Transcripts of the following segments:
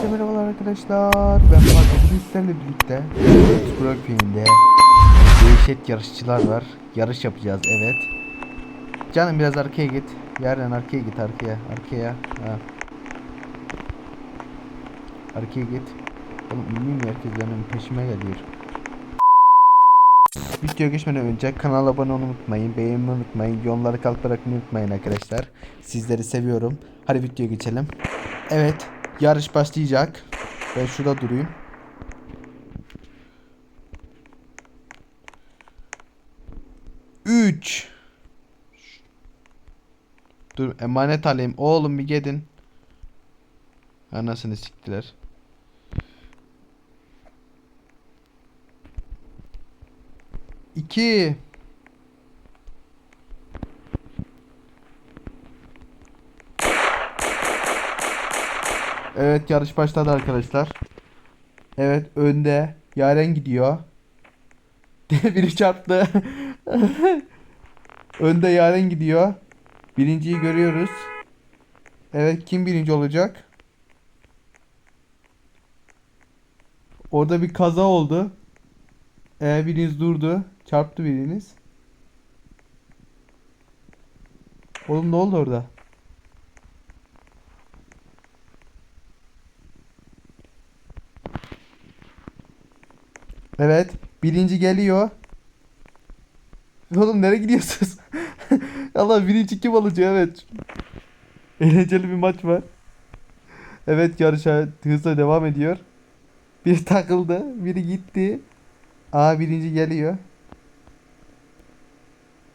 Herkese merhabalar arkadaşlar. Ben Fatih. Bugün birlikte Explore filminde Değişet yarışçılar var. Yarış yapacağız evet. Canım biraz arkaya git. Yarın arkaya git arkaya. Arkaya. Ha. Arkaya git. Oğlum ünlü mü herkes benim peşime geliyor. Video geçmeden önce kanala abone olmayı unutmayın, beğenmeyi unutmayın, yorumları kalp bırakmayı unutmayın arkadaşlar. Sizleri seviyorum. Hadi videoya geçelim. Evet, yarış başlayacak. Ben şurada durayım. Üç. Dur emanet alayım. Oğlum bir gidin. Anasını siktiler. İki. Evet yarış başladı arkadaşlar. Evet önde Yaren gidiyor. Biri çarptı. önde Yaren gidiyor. Birinciyi görüyoruz. Evet kim birinci olacak? Orada bir kaza oldu. Ee, biriniz durdu. Çarptı biriniz. Oğlum ne oldu orada? Evet. Birinci geliyor. Oğlum nereye gidiyorsunuz? Allah birinci kim olacak evet. Eğlenceli bir maç var. Evet yarışa hızla devam ediyor. Biri takıldı. Biri gitti. Aa birinci geliyor.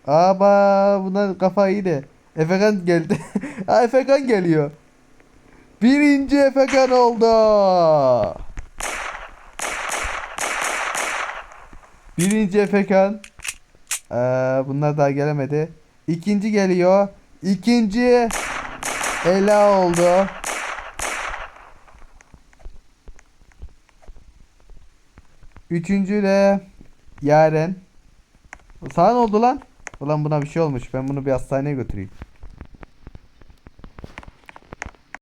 Aba bunlar kafa iyi de. Efekan geldi. Aa Efekan geliyor. Birinci Efekan oldu. Birinci Efekan. Ee, bunlar daha gelemedi. İkinci geliyor. İkinci Ela oldu. Üçüncü de Yaren. Sana ne oldu lan? Ulan buna bir şey olmuş. Ben bunu bir hastaneye götüreyim.